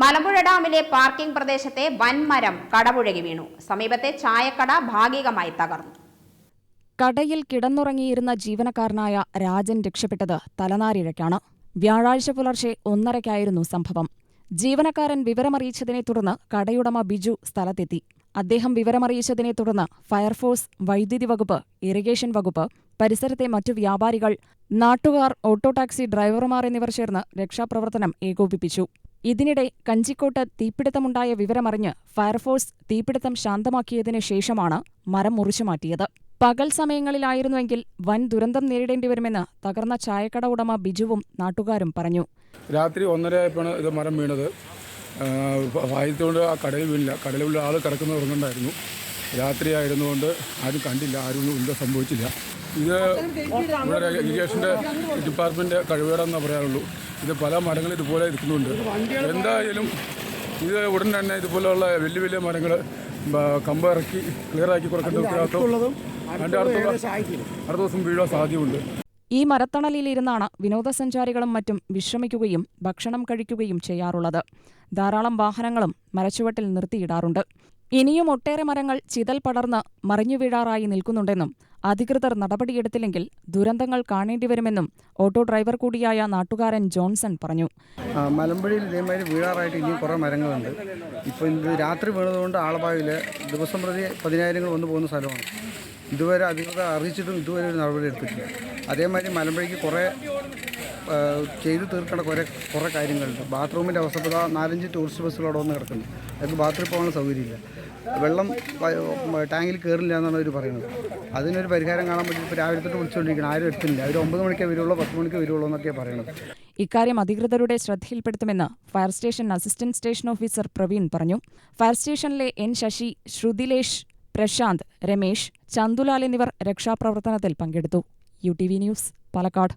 മലമ്പുഴ ഡാമിലെ പാർക്കിംഗ് പ്രദേശത്തെ വൻമരം കടപുഴകി വീണു. സമീപത്തെ ചായക്കട ഭാഗികമായി തകർന്നു. കടയിൽ കിടന്നുറങ്ങിയിരുന്ന ജീവനക്കാരനായ രാജൻ രക്ഷപ്പെട്ടത് തലനാരിഴയ്ക്കാണ്. വ്യാഴാഴ്ച പുലർച്ചെ ഒന്നരയ്ക്കായിരുന്നു സംഭവം. ജീവനക്കാരൻ വിവരമറിയിച്ചതിനെ തുടർന്ന് കടയുടമ ബിജു സ്ഥലത്തെത്തി. അദ്ദേഹം വിവരമറിയിച്ചതിനെ തുടർന്ന് ഫയർഫോഴ്സ് വൈദ്യുതി വകുപ്പ് ഇറിഗേഷൻ വകുപ്പ് പരിസരത്തെ മറ്റു വ്യാപാരികൾ നാട്ടുകാർ ഓട്ടോ ടാക്സി ഡ്രൈവർമാർ എന്നിവർ ചേർന്ന് രക്ഷാപ്രവർത്തനം ഏകോപിപ്പിച്ചു. ഇതിനിടെ കഞ്ചിക്കോട്ട് തീപിടുത്തമുണ്ടായ വിവരമറിഞ്ഞ് ഫയർഫോഴ്സ് തീപിടുത്തം ശാന്തമാക്കിയതിനു ശേഷമാണ് മരം മുറിച്ചുമാറ്റിയത് പകൽ സമയങ്ങളിലായിരുന്നുവെങ്കിൽ വൻ ദുരന്തം നേരിടേണ്ടി വരുമെന്ന് തകർന്ന ചായക്കട ഉടമ ബിജുവും നാട്ടുകാരും പറഞ്ഞു. രാത്രി ഒന്നര ആയപ്പോഴാണ് ഇത് മരം വീണത്. ആയതുകൊണ്ട് ആ കടയിൽ വീണില്ല. കടയിൽ ആൾ കിടക്കുന്ന ഉറങ്ങണ്ടായിരുന്നു രാത്രി ആയിരുന്നുകൊണ്ട് ആരും കണ്ടില്ല. ആരും എന്തോ സംഭവിച്ചില്ല. ഇത് ഇവിടെ ഇറിഗേഷന്റെ ഡിപ്പാർട്ട്മെന്റ് കഴിവേടെന്നേ പറയാനുള്ളൂ ഇത് പല മരങ്ങൾ ഇതുപോലെ ഇരിക്കുന്നുണ്ട്. എന്തായാലും ഇത് ഉടൻ തന്നെ ഇതുപോലെയുള്ള വലിയ വലിയ മരങ്ങൾ കമ്പ് ഇറക്കി ക്ലിയർ ആക്കി കൊടുക്കേണ്ട ഉത്തരവാദിത്വം അതിന്റെ അടുത്ത ദിവസം വീഴാൻ സാധ്യതയുണ്ട്. ഈ മരത്തണലിലിരുന്നാണ് വിനോദസഞ്ചാരികളും മറ്റും വിശ്രമിക്കുകയും ഭക്ഷണം കഴിക്കുകയും ചെയ്യാറുള്ളത്. ധാരാളം വാഹനങ്ങളും മരച്ചുവട്ടിൽ നിർത്തിയിടാറുണ്ട്. ഇനിയും ഒട്ടേറെ മരങ്ങൾ ചിതൽ പടർന്ന് മറിഞ്ഞു വീഴാറായി നിൽക്കുന്നുണ്ടെന്നും അധികൃതർ നടപടിയെടുത്തില്ലെങ്കിൽ ദുരന്തങ്ങൾ കാണേണ്ടിവരുമെന്നും ഓട്ടോ ഡ്രൈവർ കൂടിയായ നാട്ടുകാരൻ ജോൺസൺ പറഞ്ഞു. മലമ്പുഴയിൽ ഇതേമാതിരി വീഴാറായിട്ട് ഇനിയും കുറേ മരങ്ങളുണ്ട്. ഇപ്പോൾ ഇത് രാത്രി വീണതുകൊണ്ട് ആളപാവിൽ ദിവസം പ്രതി പതിനായിരങ്ങൾ വന്നു പോകുന്ന സ്ഥലമാണ്. ഇതുവരെ അധികൃതർ അറിയിച്ചിട്ടും ഇതുവരെ ഒരു നടപടി എടുത്തിട്ടില്ല. അതേമാതിരി മലമ്പുഴയ്ക്ക് കുറേ ചെയ്തു തീർക്കേണ്ട കുറേ കുറേ കാര്യങ്ങളുണ്ട്. ബാത്റൂമിന്റെ അവസ്ഥ നാലഞ്ച് ടൂറിസ്റ്റ് ബസ്സുകൾ അവിടെ വന്ന് കിടക്കുന്നു. അവർക്ക് ബാത്റൂമിൽ പോകാനുള്ള സൗകര്യമില്ല. വെള്ളം ടാങ്കിൽ കയറില്ല എന്നാണ് അവർ പറയുന്നത്. അതിനൊരു പരിഹാരം കാണാൻ പറ്റും ഇപ്പോൾ രാവിലെ തൊട്ട് വിളിച്ചുകൊണ്ടിരിക്കണം ആരും എത്തുന്നില്ല. അവർ ഒമ്പത് മണിക്കേ വരുള്ളൂ പത്ത് മണിക്കേ വരുള്ളൂ എന്നൊക്കെയാണ് പറയുന്നത്. ഇക്കാര്യം അധികൃതരുടെ ശ്രദ്ധയിൽപ്പെടുത്തുമെന്ന് fire station assistant station officer Praveen പറഞ്ഞു. ഫയർ സ്റ്റേഷനിലെ എൻ ശശി ശ്രുതിലേഷ് പ്രശാന്ത് രമേശ് ചന്തുലാൽ എന്നിവർ രക്ഷാപ്രവർത്തനത്തിൽ പങ്കെടുത്തു. U T V news Palakkad.